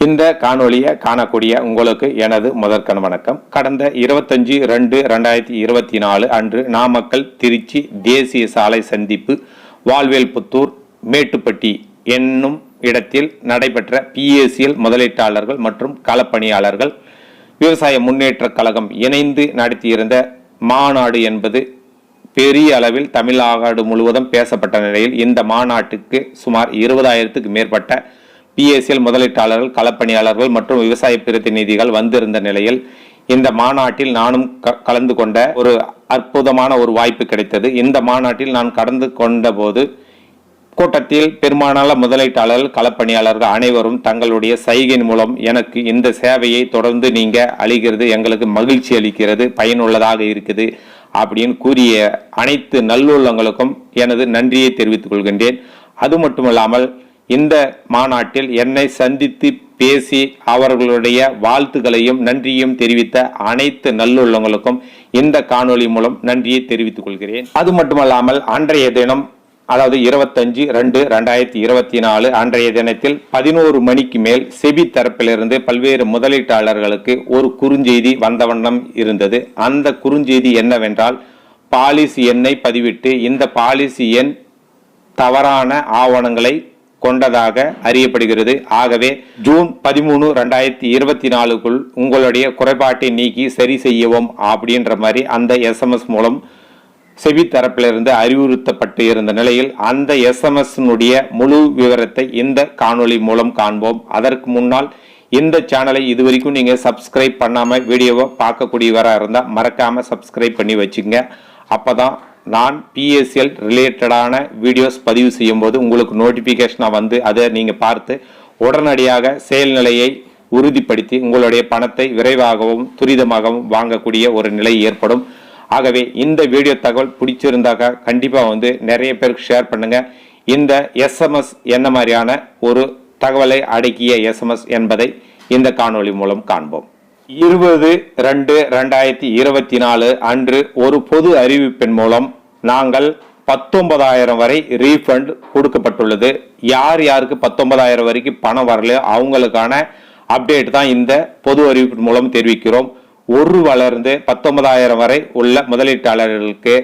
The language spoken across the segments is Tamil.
இந்த காணொளியை காணக்கூடிய உங்களுக்கு எனது முதற்கண் வணக்கம். கடந்த இருபத்தஞ்சு ரெண்டு ரெண்டாயிரத்தி இருபத்தி நாலு அன்று நாமக்கல் திருச்சி தேசிய சாலை சந்திப்பு வால்வேல் புத்தூர் மேட்டுப்பட்டி என்னும் இடத்தில் நடைபெற்ற பிஏசிஎல் முதலீட்டாளர்கள் மற்றும் களப்பணியாளர்கள் விவசாய முன்னேற்ற கழகம் இணைந்து நடத்தியிருந்த மாநாடு என்பது பெரிய அளவில் தமிழ்நாடு முழுவதும் பேசப்பட்ட நிலையில் இந்த மாநாட்டுக்கு சுமார் இருபதாயிரத்துக்கு மேற்பட்ட பிஎஸ்எல் முதலீட்டாளர்கள் களப்பணியாளர்கள் மற்றும் விவசாய பிரதிநிதிகள் வந்திருந்த நிலையில் இந்த மாநாட்டில் நானும் க- கலந்து கொண்ட ஒரு அற்புதமான ஒரு வாய்ப்பு கிடைத்தது. இந்த மாநாட்டில் நான் கடந்து கொண்ட போது கூட்டத்தில் பெரும்பாலான முதலீட்டாளர்கள் களப்பணியாளர்கள் அனைவரும் தங்களுடைய சைகையின் மூலம் எனக்கு இந்த சேவையை தொடர்ந்து நீங்க அளிக்கிறது எங்களுக்கு மகிழ்ச்சி அளிக்கிறது பயனுள்ளதாக இருக்குது அப்படின்னு கூறிய அனைத்து நல்லுள்ளங்களுக்கும் எனது நன்றியை தெரிவித்துக் கொள்கின்றேன். அது மட்டுமல்லாமல் இந்த மாநாட்டில் என்னை சந்தித்து பேசி அவர்களுடைய வாழ்த்துக்களையும் நன்றியும் தெரிவித்த அனைத்து நல்லுள்ளங்களுக்கும் இந்த காணொலி மூலம் நன்றியை தெரிவித்துக் கொள்கிறேன். அது மட்டுமல்லாமல் அன்றைய தினம் அதாவது இருபத்தஞ்சு ரெண்டு ரெண்டாயிரத்தி இருபத்தி நாலு அன்றைய தினத்தில் பதினோரு மணிக்கு மேல் செபி தரப்பிலிருந்து பல்வேறு முதலீட்டாளர்களுக்கு ஒரு குறுஞ்செய்தி வந்த வண்ணம் இருந்தது. அந்த குறுஞ்செய்தி என்னவென்றால் பாலிசி எண்ணை பதிவிட்டு இந்த பாலிசி எண் தவறான ஆவணங்களை கொண்டதாக அறியப்படுகிறது. ஆகவே ஜூன் பதிமூணு ரெண்டாயிரத்தி இருபத்தி நாலுக்குள் உங்களுடைய குறைபாட்டை நீக்கி சரி செய்யவும் அப்படின்ற மாதிரி அந்த எஸ்எம்எஸ் மூலம் செவி தரப்பிலிருந்து அறிவுறுத்தப்பட்டு இருந்த நிலையில் அந்த எஸ்எம்எஸ்னுடைய முழு விவரத்தை இந்த காணொளி மூலம் காண்போம். அதற்கு முன்னால் இந்த சேனலை இதுவரைக்கும் நீங்கள் சப்ஸ்கிரைப் பண்ணாமல் வீடியோவை பார்க்கக்கூடியவராக இருந்தால் மறக்காமல் சப்ஸ்கிரைப் பண்ணி வச்சுங்க. அப்பதான் நான் பிஎஸ்எல் ரிலேட்டடான வீடியோஸ் பதிவு செய்யும்போது உங்களுக்கு நோட்டிஃபிகேஷனாக வந்து அதை நீங்கள் பார்த்து உடனடியாக செயல்நிலையை உறுதிப்படுத்தி உங்களுடைய பணத்தை விரைவாகவும் துரிதமாகவும் வாங்கக்கூடிய ஒரு நிலை ஏற்படும். ஆகவே இந்த வீடியோ தகவல் பிடிச்சிருந்தாக்க கண்டிப்பாக வந்து நிறைய பேருக்கு ஷேர் பண்ணுங்கள் இந்த எஸ்எம்எஸ் என்ன மாதிரியான ஒரு தகவலை அடக்கிய எஸ்எம்எஸ் என்பதை இந்த காணொளி மூலம் காண்போம். இருபது ரெண்டு ரெண்டாயிரத்தி இருபத்தி நாலு அன்று ஒரு பொது அறிவிப்பின் மூலம் நாங்கள் பத்தொன்பதாயிரம் வரை ரீஃபண்ட் கொடுக்கப்பட்டுள்ளது. யார் யாருக்கு பத்தொன்பதாயிரம் வரைக்கும் பணம் வரலையோ அவங்களுக்கான அப்டேட் தான் இந்த பொது அறிவிப்பு மூலம் தெரிவிக்கிறோம். ஒரு வளர்ந்து பத்தொன்பதாயிரம் வரை உள்ள முதலீட்டாளர்களுக்கு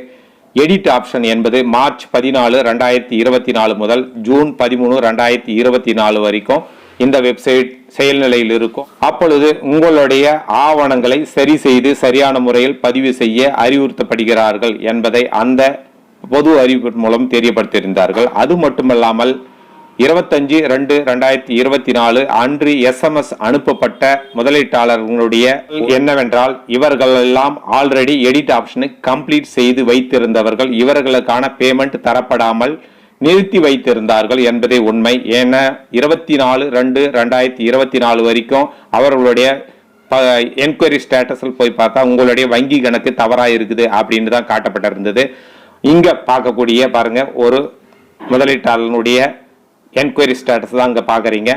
எடிட் ஆப்ஷன் என்பது மார்ச் பதினாலு ரெண்டாயிரத்தி இருபத்தி நாலு முதல் ஜூன் பதிமூணு ரெண்டாயிரத்தி இருபத்தி நாலு வரைக்கும் இந்த வெப்சைட் செயல்நிலையில் இருக்கும். அப்பொழுது உங்களுடைய ஆவணங்களை சரி செய்து சரியான முறையில் பதிவு செய்ய அறிவுறுத்தப்படுகிறார்கள் என்பதை அந்த பொது அறிவிப்பு மூலம் தெரியப்படுத்தியிருந்தார்கள். அது மட்டுமல்லாமல் இருபத்தஞ்சு ரெண்டு ரெண்டாயிரத்தி இருபத்தி நாலு அன்று எஸ்எம்எஸ் அனுப்பப்பட்ட முதலீட்டாளர்களுடைய என்னவென்றால் இவர்கள் எல்லாம் ஆல்ரெடி எடிட் ஆப்ஷனை கம்ப்ளீட் செய்து வைத்திருந்தவர்கள். இவர்களுக்கான பேமெண்ட் தரப்படாமல் நிறுத்தி வைத்திருந்தார்கள் என்பதே உண்மை. ஏன்னா இருபத்தி நாலு ரெண்டு ரெண்டாயிரத்தி இருபத்தி நாலு வரைக்கும் அவர்களுடைய என்கொயரி ஸ்டேட்டஸில் போய் பார்த்தா உங்களுடைய வங்கி கணக்கு தவறாக இருக்குது அப்படின்னு தான் காட்டப்பட்டிருந்தது. இங்கே பார்க்கக்கூடிய பாருங்க ஒரு முதலீட்டாளனுடைய என்கொயரி ஸ்டேட்டஸ் தான் இங்கே பார்க்குறீங்க.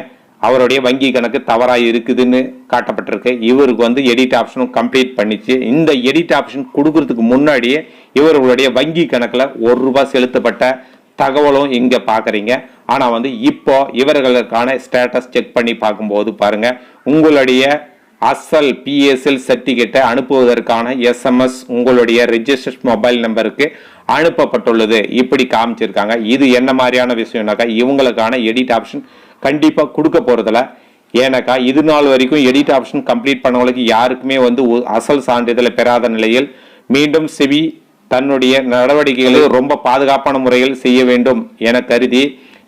அவருடைய வங்கி கணக்கு தவறாக இருக்குதுன்னு காட்டப்பட்டிருக்கு. இவருக்கு வந்து எடிட் ஆப்ஷனும் கம்ப்ளீட் பண்ணிச்சு. இந்த எடிட் ஆப்ஷன் கொடுக்கறதுக்கு முன்னாடியே இவர்களுடைய வங்கி கணக்கில் ஒரு ரூபாய் செலுத்தப்பட்ட தகவலும் இங்கே பார்க்குறீங்க ஆனால் வந்து இப்போ இவர்களுக்கான ஸ்டேட்டஸ் செக் பண்ணி பார்க்கும்போது பாருங்கள் உங்களுடைய அசல் பிஎஸ்எல் சர்டிஃபிகேட்டை அனுப்புவதற்கான எஸ்எம்எஸ் உங்களுடைய ரெஜிஸ்டர்ட் மொபைல் நம்பருக்கு அனுப்பப்பட்டுள்ளது. இப்படி காமிச்சிருக்காங்க. இது என்ன மாதிரியான விஷயம்னாக்கா இவங்களுக்கான எடிட் ஆப்ஷன் கண்டிப்பாக கொடுக்க போகிறதில்ல ஏன்னாக்கா இது நாள் வரைக்கும் எடிட் ஆப்ஷன் கம்ப்ளீட் பண்ணவங்களுக்கு யாருக்குமே வந்து அசல் சான்றிதழை பெறாத நிலையில் மீண்டும் செவி தன்னுடைய நடவடிக்கைகளை ரொம்ப பாதுகாப்பான முறையில் செய்ய வேண்டும் என கருதி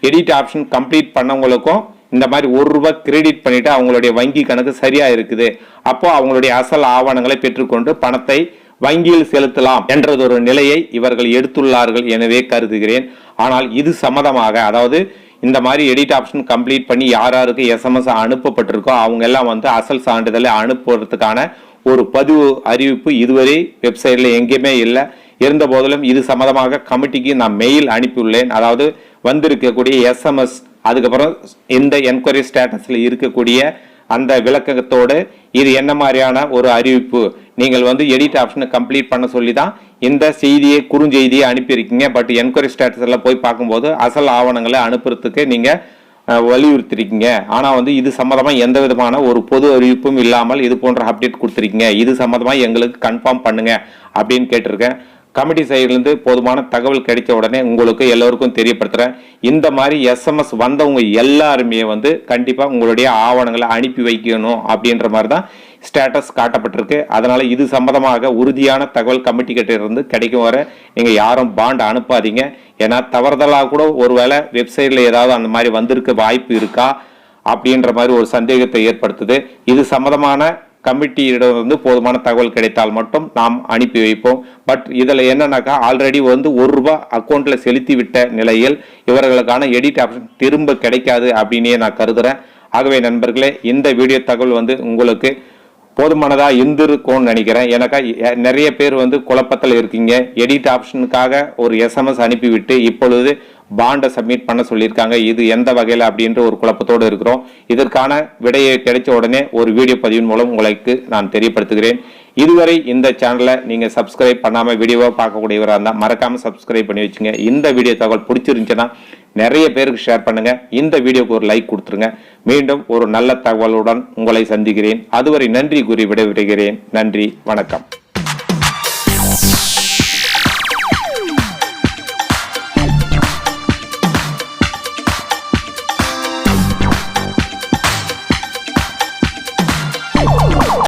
எடிட் ஆப்ஷன் கம்ப்ளீட் பண்ணவங்களுக்கும் இந்த மாதிரி ஒரு ரூபாய் கிரெடிட் பண்ணிட்டு அவங்களுடைய வங்கி கணக்கு சரியா இருக்குது. அப்போ அவங்களுடைய அசல் ஆவணங்களை பெற்றுக்கொண்டு பணத்தை வங்கியில் செலுத்தலாம் என்றது ஒரு நிலையை இவர்கள் எடுத்துள்ளார்கள் எனவே கருதுகிறேன். ஆனால் இது சம்மதமாக அதாவது இந்த மாதிரி எடிட் ஆப்ஷன் கம்ப்ளீட் பண்ணி யார் யாருக்கு எஸ்எம்எஸ் அனுப்பப்பட்டிருக்கோ அவங்க எல்லாம் வந்து அசல் சான்றிதழை அனுப்புவதற்கான ஒரு பதிவு அறிவிப்பு இதுவரை வெப்சைட்ல எங்கேயுமே இல்லை. இருந்த போதிலும் இது சம்மதமாக கமிட்டிக்கு நான் மெயில் அனுப்பியுள்ளேன். அதாவது வந்திருக்கக்கூடிய எஸ்எம்எஸ் அதுக்கப்புறம் இந்த என்கொயரி ஸ்டேட்டஸில் இருக்கக்கூடிய அந்த விளக்கத்தோடு இது என்ன மாதிரியான ஒரு அறிவிப்பு? நீங்கள் வந்து எடிட் ஆப்ஷனை கம்ப்ளீட் பண்ண சொல்லி தான் இந்த செய்தியை குறுஞ்செய்தியை அனுப்பியிருக்கீங்க. பட் என்கொயரி ஸ்டேட்டஸில் போய் பார்க்கும்போது அசல் ஆவணங்களை அனுப்புறதுக்கு நீங்கள் வலியுறுத்திருக்கீங்க. ஆனால் வந்து இது சம்மந்தமாக எந்த விதமான ஒரு பொது அறிவிப்பும் இல்லாமல் இது போன்ற அப்டேட் கொடுத்துருக்கீங்க. இது சம்மந்தமாக எங்களுக்கு கன்ஃபார்ம் பண்ணுங்க அப்படின்னு கேட்டிருக்கேன். கமிட்டி சைட்லேருந்து போதுமான தகவல் கிடைச்ச உடனே உங்களுக்கு எல்லோருக்கும் தெரியப்படுத்துகிறேன் இந்த மாதிரி எஸ்எம்எஸ் வந்தவங்க எல்லாருமே வந்து கண்டிப்பாக உங்களுடைய ஆவணங்களை அனுப்பி வைக்கணும் அப்படின்ற மாதிரி தான் ஸ்டேட்டஸ் காட்டப்பட்டிருக்கு. அதனால் இது சம்பந்தமாக உறுதியான தகவல் கமிட்டி கிட்டேருந்து கிடைக்கும் வர நீங்கள் யாரும் பாண்ட் அனுப்பாதீங்க. ஏன்னா தவறுதலாக கூட ஒருவேளை வெப்சைட்டில் ஏதாவது அந்த மாதிரி வந்திருக்க வாய்ப்பு இருக்கா அப்படின்ற மாதிரி ஒரு சந்தேகத்தை ஏற்படுத்துது. இது சம்மந்தமான கமிட்டியிடம் வந்து போதுமான தகவல் கிடைத்தால் மட்டும் நாம் அனுப்பி வைப்போம். பட் இதில் என்னன்னாக்கா ஆல்ரெடி வந்து ஒரு ரூபாய் அக்கௌண்ட்டில் செலுத்தி விட்ட நிலையில் இவர்களுக்கான எடிட் ஆப்ஷன் திரும்ப கிடைக்காது அப்படின்னே நான் கருதுகிறேன் ஆகவே நண்பர்களே இந்த வீடியோ தகவல் வந்து உங்களுக்கு போதுமானதாக இருந்திருக்கும்னு நினைக்கிறேன். எனக்கா நிறைய பேர் வந்து குழப்பத்தில் இருக்கீங்க. எடிட் ஆப்ஷனுக்காக ஒரு எஸ்எம்எஸ் அனுப்பிவிட்டு இப்பொழுது பாண்டை சப்மிட் பண்ண சொல்லியிருக்காங்க. இது எந்த வகையில் அப்படின்ற ஒரு குழப்பத்தோடு இருக்கிறோம். இதற்கான விடையை கிடைச்ச உடனே ஒரு வீடியோ பதிவின் மூலம் உங்களுக்கு நான் தெரியப்படுத்துகிறேன். இதுவரை இந்த சேனலை நீங்கள் சப்ஸ்கிரைப் பண்ணாமல் வீடியோவை பார்க்கக்கூடியவராக இருந்தால் மறக்காமல் சப்ஸ்கிரைப் பண்ணி வச்சுங்க. இந்த வீடியோ தகவல் பிடிச்சிருந்துச்சுன்னா நிறைய பேருக்கு ஷேர் பண்ணுங்கள் இந்த வீடியோக்கு ஒரு லைக் கொடுத்துருங்க. மீண்டும் ஒரு நல்ல தகவலுடன் உங்களை சந்திக்கிறேன். அதுவரை நன்றி கூறி விடைபெறுகிறேன். நன்றி. வணக்கம்.